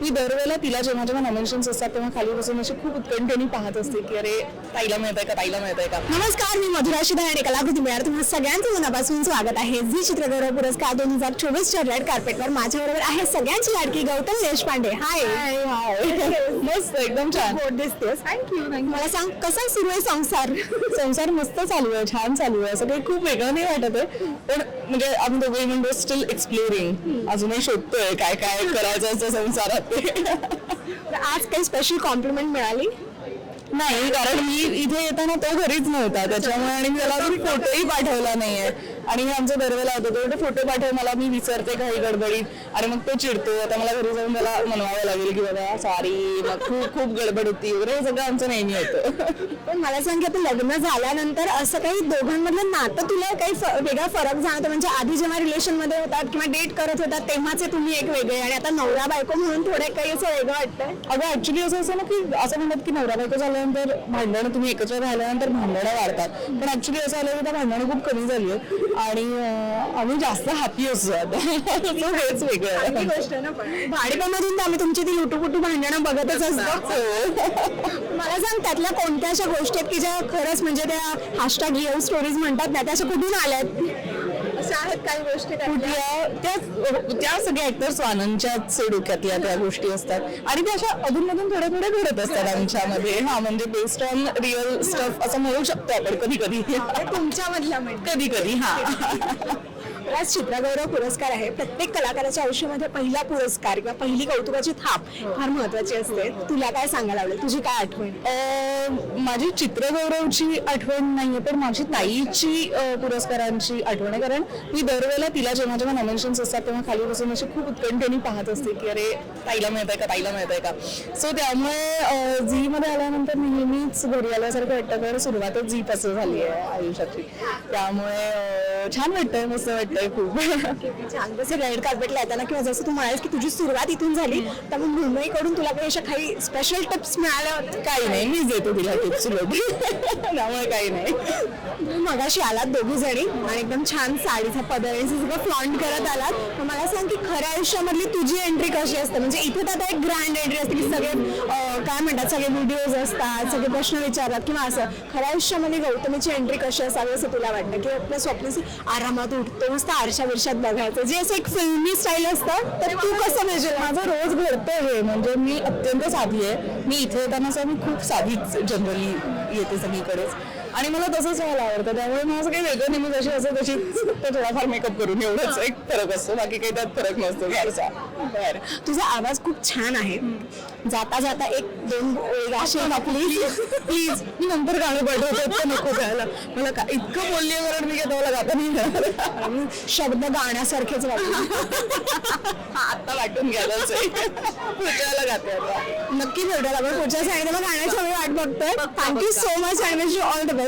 मी दरवेळेला तिला जेव्हा जेव्हा नॉमिनेशन्स असतात तेव्हा खाली बसून अशी खूप उत्कंठेने पाहत असते की अरे ताईला मिळत आहे का ताईला मिळत आहे का? नमस्कार मी मधुरा शिधा आणि कलाकृती मिळणार. तुम्हा सगळ्यांचं मनापासून स्वागत आहे. झी चित्रगौरव पुरस्कार दोन हजार चोवीसच्या रेड कार्पेटवर माझ्याबरोबर आहे सगळ्यांची लाडकी गौतम देशपांडे. हाय हाय हाय मस्त एकदम छान. गोड दिसतेस. थँक्यू थँक्यू मला सांग कसा सुरू आहे संसार? संसार मस्त चालू आहे छान चालू आहे. असं काही खूप वेगळं नाही वाटत आहे पण म्हणजे आम्ही दोघे म्हणजे स्टील एक्सप्लोरिंग अजूनही शोधतोय काय काय करायचं असतं संसारात. ते तर आज काही स्पेशल कॉम्प्लिमेंट मिळाली? नाही कारण मी इथे येताना तो घरीच नव्हता. त्याच्यामुळे आणि मी त्याला अजून फोटोही पाठवला नाहीये. आणि हे आमचं दरवेळेला होतं. तो म्हणतो, फोटो पाठव मला मी विसरते काही गडबडीत. आणि मग तो चिडतो. आता मला घरी जाऊन त्याला म्हणवावं लागेल की बाबा सॉरी मग खूप खूप गडबड होती. वगैरे हे सगळं आमचं नेहमी होतं. पण मला सांग की आता लग्न झाल्यानंतर असं काही दोघांमधलं नातं तुला काही वेगळा फरक जाणवतो? म्हणजे आधी जेव्हा रिलेशनमध्ये होतात किंवा डेट करत होतात तेव्हाचे तुम्ही एक वेगळे आणि आता नवरा बायको म्हणून थोडे काही असं वेगळं वाटतंय? अगं ऍक्च्युली असं असं ना की असं म्हणतात की नवरा बायको झाल्यानंतर भांडणं तुम्ही एकत्र राहिल्यानंतर भांडणं वाढतात. पण ऍक्च्युली असं आलं की त्या भांडणं खूप कमी झाली आणि आम्ही जास्त हॅपी असतो आता. हेच वेगळं आहे. गोष्ट ना पण. आम्ही तुमची ती लुटूपुटू भांडणं बघतच असतो. मला सांग त्यातल्या कोणत्या अशा गोष्टी आहेत की ज्या खरंच म्हणजे त्या हॅशटॅग रिअल स्टोरीज म्हणतात ना त्या अशा कुठून आल्यात? अशा आहेत काही गोष्टी कुठल्या त्या त्या सगळ्या ऍक्टर स्वानंच्याच डोक्यातल्या त्या गोष्टी असतात. आणि त्या अशा अधूनमधून थोड्या थोड्या घडत असतात आमच्यामध्ये. हा म्हणजे बेस्ड ऑन रिअल स्टफ असं म्हणू शकतो आपण कधी कधी तुमच्या मधला म्हणजे. कधी कधी हा. आज चित्रगौरव पुरस्कार आहे. प्रत्येक कलाकाराच्या आयुष्यामध्ये पहिला पुरस्कार किंवा पहिली कौतुकाची थाप फार महत्वाची असते. तुला काय सांगायला आवडेल? तुझी काय आठवण? माझी चित्रगौरवची आठवण नाहीये पण माझी ताईची पुरस्कारांची आठवण आहे. कारण मी दरवेळेला तिला जेव्हा जेव्हा नॉमिनेशन्स असतात तेव्हा खाली बसून अशी खूप उत्कंठेने पाहत असते की अरे ताईला मिळत आहे का? ताईला मिळत आहे का? सो त्यामुळे झी मध्ये आल्यानंतर नेहमीच घरी आल्यासारखं वाटतं कारण सुरुवातच झी तसं झाली आहे आयुष्याची. त्यामुळे छान वाटतंय मस्त वाटतंय खूप. छान जसं रेड कार्पेटला येताना किंवा जसं तू म्हणालीस की तुझी सुरुवात इथून झाली त्यामुळे मुंबईकडून तुला काही अशा काही स्पेशल टिप्स मिळाल्या? काही नाही मीच देतो तिला टिप्स त्यामुळे काही नाही. तुम्ही मगाशी आलात दोघी जणी आणि एकदम छान साडीचा पदर आणि सगळं फ्लॉन्ट करत आलात. तर मला सांग की खऱ्या आयुष्यामधली तुझी एंट्री कशी असते? म्हणजे इथे तर आता एक ग्रँड एंट्री असते की सगळे अं, काय म्हणतात सगळे व्हिडिओज असतात सगळे प्रश्न विचारतात किंवा असं. खऱ्या आयुष्यामध्ये गौतमीची एंट्री कशी असावी असं तुला वाटतं? की आपल्या स्वप्नाची आरामात उठतो नुसतं आरशा बिरशात बघायचं. जे असं एक फिल्मी स्टाईल असतं तर तू कसं मेजर माझं रोज घडतं हे. म्हणजे मी अत्यंत साधी आहे. मी इथे येताना असं मी खूप साधीच जनरली येते सगळीकडेच. आणि मला तसंच व्हायला आवडतं. त्यामुळे मला असं काही वेगळं मी जशी असं तशी तर थोडाफार मेकअप करून एवढंच. एक फरक असतो. बाकी काही त्यात फरक नसतो. घरचा बरं तुझा आवाज खूप छान आहे. जाता जाता एक दोन ओळी आपली प्लीज मी नंतर गाणं पाठवते. इतकं नको गायला. मला का इतकं बोलली आहे कारण मी घेतो मला गाता नाही शब्द गाण्यासारखेच वाटले आता वाटून घ्यायलाच आहे. पुढच्याला गाते आता. नक्की भेटायला. आपण पुढच्या सांगितलं गाण्याची आम्ही वाट बघतोय. Thank you so much I wish you all the best